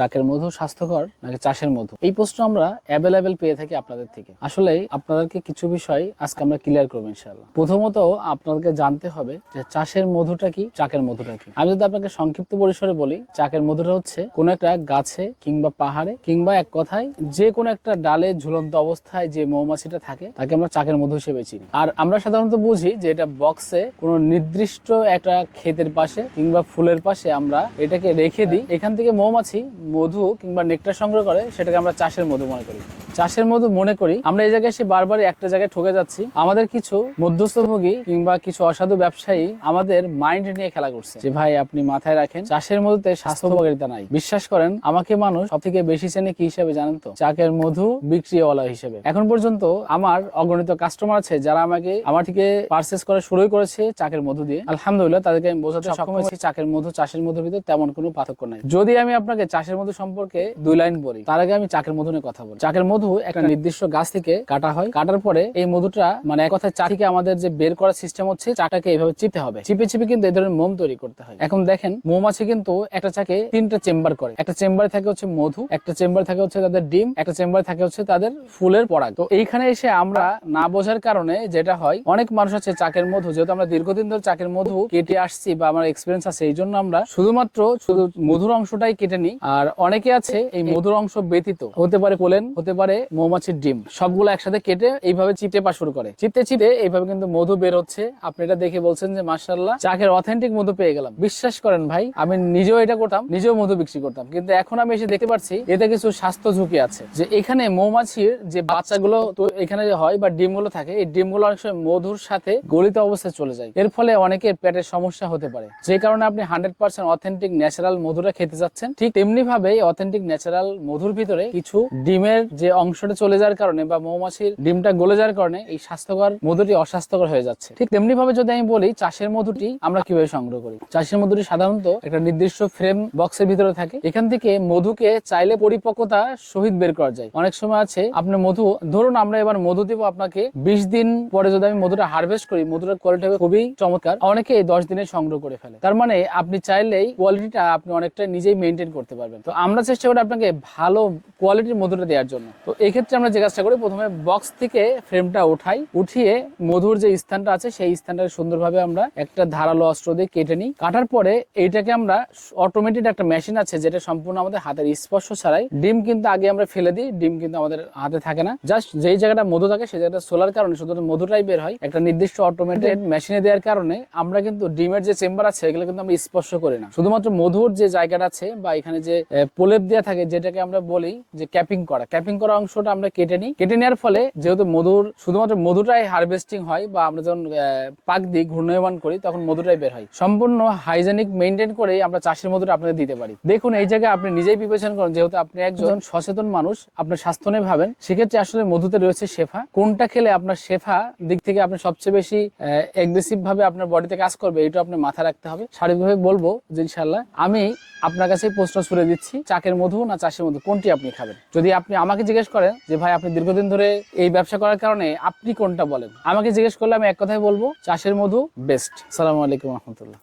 চাকের মধু স্বাস্থ্যকর নাকি চাষের মধু? এই প্রশ্ন আমরা অ্যাভেলেবেল পেয়ে থাকি আপনাদের থেকে। আসলে আপনাদেরকে কিছু বিষয় আজকে আমরা ক্লিয়ার করব ইনশাল্লাহ প্রথমত আপনাদেরকে জানতে হবে যে চাষের মধুটা কি, চাকের মধুটা কি? আমি যদি আপনাকে সংক্ষিপ্ত পরিসরে বলি, চাকের মধুটা হচ্ছে কোন একটা গাছে কিংবা পাহাড়ে কিংবা এক কথায় যে কোনো একটা ডালে ঝুলন্ত অবস্থায় যে মৌমাছিটা থাকে, তাকে আমরা চাকের মধু হিসেবে চিনি। আর আমরা সাধারণত বুঝি যে এটা বক্সে কোনো নির্দিষ্ট একটা ক্ষেতের পাশে কিংবা ফুলের পাশে আমরা এটাকে রেখে দিই। এখান থেকে মৌমাছি মধু কিংবা নেকটার সংগ্রহ করে সেটাকে আমরা চাষের মধু মনে করি। চাষের মধু মনে করি আমরা এই জায়গায় এসে বারবার একটা জায়গায় ঠকে যাচ্ছি। আমাদের কিছু মধ্যস্থভোগী কিংবা কিছু অসাধু ব্যবসায়ী আমাদের মাইন্ড নিয়ে খেলা করছে। যে ভাই আপনি মাথায় রাখেন চাষের মধুতে স্বাস্থ্য উপকারিতা নাই। বিশ্বাস করেন আমাকে মানুষ সব থেকে বেশি চেনে কি হিসেবে জানেন তো? চাকের মধু বিক্রিওয়ালা হিসেবে। এখন পর্যন্ত আমার অগণিত কাস্টমার আছে যারা আমাকে আমার থেকে পার্সেস করা শুরুই করেছে চাকের মধু দিয়ে। আলহামদুলিল্লাহ তাদেরকে আমি বোঝাতে সক্ষম হয়েছি চাকের মধু চাষের মধুর ভিতরে তেমন কোনো পার্থক্য নাই। যদি আমি আপনাকে চাষের মধু সম্পর্কে দুই লাইন বলি। তার আগে আমি চাকের মধু নিয়ে কথা বলি। চাকের মধু একটা নির্দিষ্ট গাছ থেকে কাটা হয়। কাটার পরে এই মধুটা মানে এক কথায় চা থেকে আমাদের যে বের করার সিস্টেম হচ্ছে চাটাকে এইভাবে চিপতে হবে। চিপে চিপে কিন্তু এই ধরনের মোম তৈরি করতে হয়। এখন দেখেন মৌমাছি কিন্তু একটা চাকে তিনটা চেম্বার করে। একটা চেম্বারে থাকে হচ্ছে মধু, একটা চেম্বারে থাকে হচ্ছে তাদের ডিম, একটা চেম্বারে থাকে হচ্ছে তাদের ফুলের পরাগ। তো এইখানে এসে আমরা না বোঝার কারণে যেটা হয়, অনেক মানুষ আছে চাকের মধু, যেহেতু আমরা দীর্ঘদিন ধরে চাকের মধু কেটে আসছি বা আমার এক্সপিরিয়েন্স আছে, এই জন্য আমরা শুধুমাত্র শুধু মধুর অংশটাই কেটে নিই, আর অনেকে আছে এই মধুর অংশ ব্যতীত। হতে পারে পোলেন হতে পারে মৌমাছির ডিম। সবগুলো একসাথে কেটে এইভাবে চিপতে পা শুরু করে। চিপতে চিপতে এইভাবে কিন্তু মধু বের হচ্ছে। আপনি এটা দেখে বলছেন যে মার্শাল্লাহ চাকের অথেন্টিক মধু পেয়ে গেলাম। বিশ্বাস করেন ভাই আমি নিজেও এটা করতাম নিজেও মধু বিক্রি করতাম। কিন্তু এখন আমি এসে দেখতে পাচ্ছি এতে কিছু স্বাস্থ্য ঝুঁকি আছে। যে এখানে মৌমাছির যে বাচ্চাগুলো তো এখানে যে হয় বা ডিমগুলো থাকে এই ডিমগুলো অনেক সময় মধুর সাথে গলিত অবস্থায় চলে যায়। এর ফলে অনেকের পেটের সমস্যা হতে পারে। যে কারণে আপনি হান্ড্রেড পার্সেন্ট অথেন্টিক ন্যাচারাল মধুটা খেতে যাচ্ছেন ঠিক তেমনি ভাবে অথেন্টিক ন্যাচারাল মধুর ভিতরে কিছু ডিমের যে অংশটা চলে যাওয়ার কারণে বা মৌমাছির ডিমটা গলে যাওয়ার কারণে এই স্বাস্থ্যকর মধুটি অস্বাস্থ্যকর হয়ে যাচ্ছে। ঠিক তেমনি ভাবে যদি আমি বলি, চাষের মধুটি আমরা কীভাবে সংগ্রহ করি? চাষের মধুটি সাধারণত একটা নির্দিষ্ট ফ্রেম বক্সের ভিতরে থাকে। এখান থেকে মধুকে চাইলে পরিপক্কতা সহিত বের করা যায়। অনেক সময় আছে, আপনি মধু, ধরুন আমরা এবার মধু দিব আপনাকে বিশ দিন পরে যদি আমি মধুটা হারভেস্ট করি, মধুটার কোয়ালিটি হবে খুবই চমৎকার। অনেকে দশ দিনে সংগ্রহ করে ফেলে। তার মানে আপনি চাইলেই কোয়ালিটিটা আপনি অনেকটা নিজেই মেনটেন করতে পারবেন। তো আমরা চেষ্টা করি আপনাকে ভালো কোয়ালিটির মধুটা দেওয়ার জন্য। তো এই ক্ষেত্রে আমরা যে কাজটা করি, প্রথমে বক্স থেকে ফ্রেমটা উঠাই, উঠিয়ে মধুর যে স্থানটা আছে, সেই স্থানটা সুন্দরভাবে আমরা একটা ধারালো অস্ত্র দিয়ে কেটে নিই। কাটার পরে এইটাকে আমরা অটোমেটিক একটা মেশিন আছে, যেটা সম্পূর্ণ আমাদের হাতের স্পর্শ ছাড়াই ডিম কিন্তু আগে আমরা ফেলে দিই, ডিম কিন্তু আমাদের হাতে থাকে না। জাস্ট যেই জায়গাটা মধু থাকে, সেই জায়গাটা সোলার কারণে শুধু মধুটাই বের হয়। একটা নির্দিষ্ট অটোমেটেড মেশিনে দেওয়ার কারণে আমরা কিন্তু ডিমের যে চেম্বার আছে, এগুলো কিন্তু আমরা স্পর্শ করি না। শুধুমাত্র মধুর যে জায়গাটা আছে বা এখানে যে প্রলেপ দেওয়া থাকে, যেটাকে আমরা বলি যে ক্যাপিং করা। ক্যাপিং করা অংশটা আমরা কেটে নিই। কেটে নেওয়ার ফলে যেহেতু মধুর, শুধুমাত্র মধুটাই হারভেস্টিং হয় বা আমরা যখন পাক দিই, ঘূর্ণয়মান করি, তখন মধুটাই বের হয়। সম্পূর্ণ হাইজেনিক মেনটেন করে আমরা চাষের মধুটা আপনাকে দিতে পারি। দেখুন, এই জায়গায় আপনি নিজেই বিবেচনা করেন, যেহেতু আপনি একজন সচেতন মানুষ, আপনার স্বাস্থ্য নিয়ে ভাবেন, সেক্ষেত্রে আসলে মধুতে রয়েছে শেফা। কোনটা খেলে আপনার শেফা দিক থেকে আপনি সবচেয়ে বেশি এগ্রেসিভ ভাবে আপনার বডিতে কাজ করবে এটা আপনি মাথায় রাখতে হবে। শারীরিকভাবে বলব যে ইনশাল্লাহ আমি আপনার কাছে প্রশ্ন ছুড়ে দিচ্ছি। চাকের মধু না চাষের মধু? কোনটি আপনি খাবেন? যদি আপনি আমাকে জিজ্ঞেস করেন যে, ভাই, আপনি দীর্ঘদিন ধরে এই ব্যবসা করার কারণে আপনি কোনটা বলেন? আমাকে জিজ্ঞেস করলে আমি এক কথাই বলব, চাষের মধু বেস্ট সালাম আলাইকুম রহমতুল্লাহ।